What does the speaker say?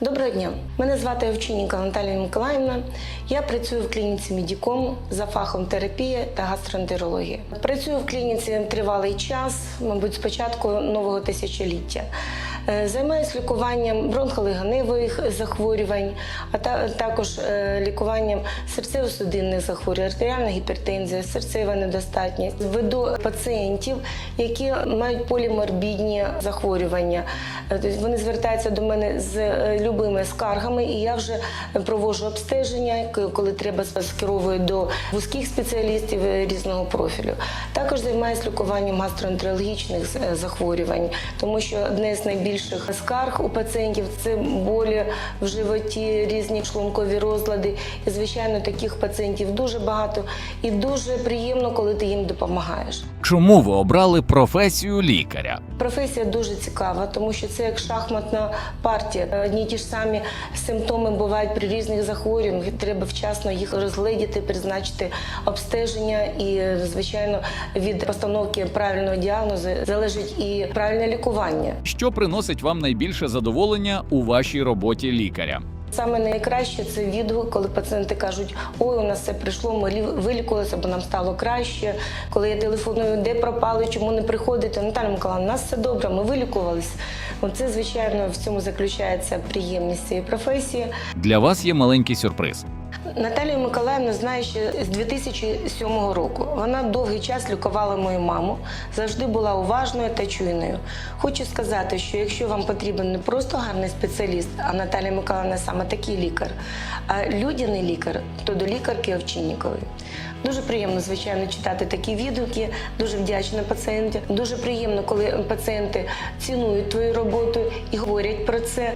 Доброго дня. Мене звати Овчинніка Наталія Миколаївна. Я працюю в клініці Медіком за фахом терапія та гастроентерологія. Працюю в клініці тривалий час, мабуть, з початку нового тисячоліття. Е, Займаюся лікуванням бронхолегеневих захворювань, а також е, лікуванням серцево-судинних захворювань, артеріальна гіпертензія, серцева недостатність. Веду пацієнтів, які мають поліморбідні захворювання. Е, тобто Вони звертаються до мене з е, любими скаргами, і я вже проводжу обстеження, коли треба скеровую до вузьких спеціалістів е, різного профілю. Також займаюся лікуванням гастроентерологічних захворювань, тому що одне з найбільших скарг у пацієнтів це болі в животі, різні шлункові розлади. І звичайно, таких пацієнтів дуже багато, і дуже приємно, коли ти їм допомагаєш. Чому ви обрали професію лікаря? Професія дуже цікава, тому що це як шахматна партія. Одні й ті ж самі симптоми бувають при різних захворюваннях. Треба вчасно їх розгледіти, призначити обстеження. І, звичайно, від постановки правильного діагнозу залежить і правильне лікування. Що приносить вам найбільше задоволення у вашій роботі лікаря? Саме найкраще це відгук, коли пацієнти кажуть, ой, у нас все прийшло, ми лі- вилікувалися, бо нам стало краще. Коли я телефоную, де пропали, чому не приходите? Наталя Миколаївна, у нас все добре, ми вилікувалися. Оце, звичайно, в цьому заключається приємність цієї професії. Для вас є маленький сюрприз. Наталію Миколаївну знаю ще з 2007 року. Вона довгий час лікувала мою маму, завжди була уважною та чуйною. Хочу сказати, що якщо вам потрібен не просто гарний спеціаліст, а Наталія Миколаївна саме такий лікар, а людяний лікар, то до лікарки Овчиннікової. Дуже приємно, звичайно, читати такі відгуки. Дуже вдячна пацієнті. Дуже приємно, коли пацієнти цінують твою роботу і говорять про це.